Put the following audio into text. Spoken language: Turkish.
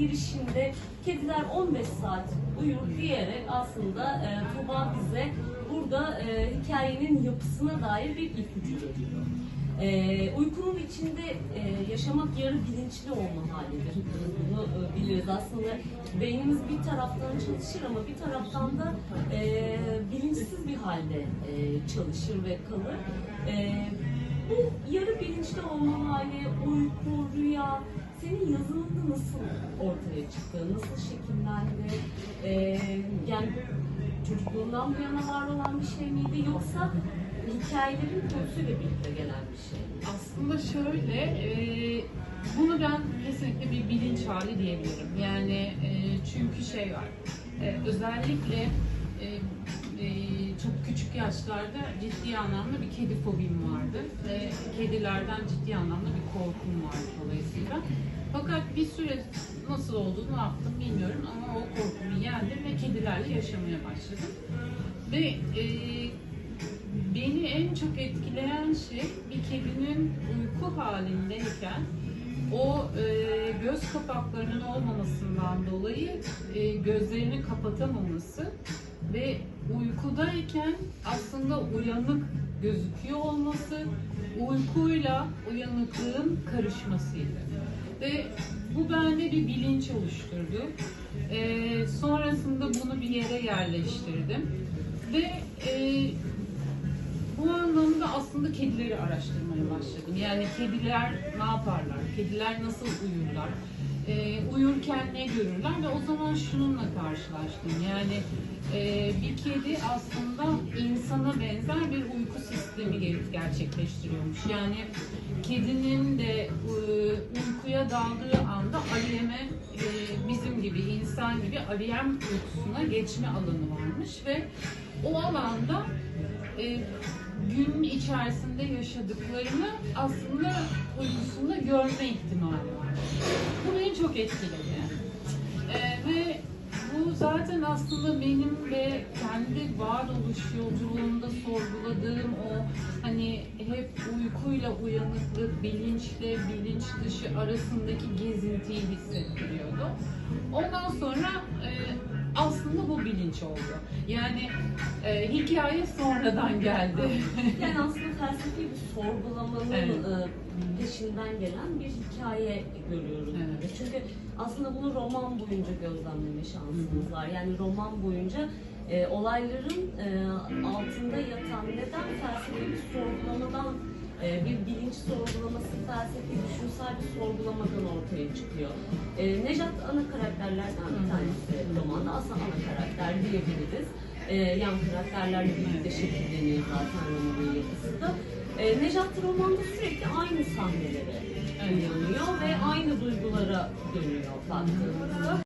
girişinde kediler 15 saat uyur diyerek aslında e, Tuba bize burada e, hikayenin yapısına dair bir ipucu veriyor. E, uykunun içinde e, yaşamak yarı bilinçli olma halidir. Bunu e, biliriz. Aslında beynimiz bir taraftan çalışır ama bir taraftan da e, bilinçsiz bir halde e, çalışır ve kalır. E, bu yarı bilinçli olma hali, uyku, rüya senin yazımında nasıl ortaya çıktı? Nasıl şekillendi? E, yani çocukluğundan bu yana var olan bir şey miydi yoksa hikayelerin konusuyla birlikte gelen bir şey mi? Aslında şöyle, e, bunu ben kesinlikle bir bilinç hali diyebilirim. Yani e, çünkü şey var, e, özellikle e, e, çok küçük yaşlarda ciddi anlamda bir kedi fobim vardı. Ve kedilerden ciddi anlamda bir korkum vardı dolayısıyla. Fakat bir süre nasıl oldu, ne yaptım bilmiyorum ama o korkumu yendim ve kedilerle yaşamaya başladım. Ve e, Beni en çok etkileyen şey bir kedinin uyku halindeyken o e, göz kapaklarının olmamasından dolayı e, gözlerini kapatamaması ve uykudayken aslında uyanık gözüküyor olması uykuyla uyanıklığın karışmasıydı. Ve bu bende bir bilinç oluşturdu. E, sonrasında bunu bir yere yerleştirdim. Ve e, bu anlamda aslında kedileri araştırmaya başladım. Yani kediler ne yaparlar? Kediler nasıl uyurlar? Ee, uyurken ne görürler? Ve o zaman şununla karşılaştım. Yani e, bir kedi aslında insana benzer bir ge- gerçekleştiriyormuş. Yani kedinin de e, uykuya daldığı anda REM'e e, bizim gibi insan gibi REM uykusuna geçme alanı varmış ve o alanda e, gün içerisinde yaşadıklarını aslında uykusunda görme ihtimali var. Bu beni çok etkiledi. E, ve bu zaten aslında benim de kendi varoluş yolculuğumda sorguladığım o hani hep uykuyla uyanıklık, bilinçle bilinç dışı arasındaki gezintiyi hissettiriyordu. Ondan sonra e, aslında bu bilinç oldu. Yani e, hikaye sonradan geldi. Yani aslında felsefi bir sorgulamanın Evet. e, peşinden gelen bir hikaye görüyoruz. Evet. Çünkü aslında bunu roman boyunca gözlemleme şansımız var. Yani roman boyunca e, olayların e, altında yatan neden felsefi bir sorgulamadan e, bir bilinç sorgulaması, felsefi düşünsel bir sorgulamadan ortaya çıkıyor. E, Nejat ana karakterlerden bir tanesi romanda. Aslında ana karakter diyebiliriz. E, yan karakterlerle birlikte şekilleniyor zaten romanın yapısı da. E, Nejat romanda sürekli aynı sahnelere uyanıyor ve aynı duygulara dönüyor baktığımızda.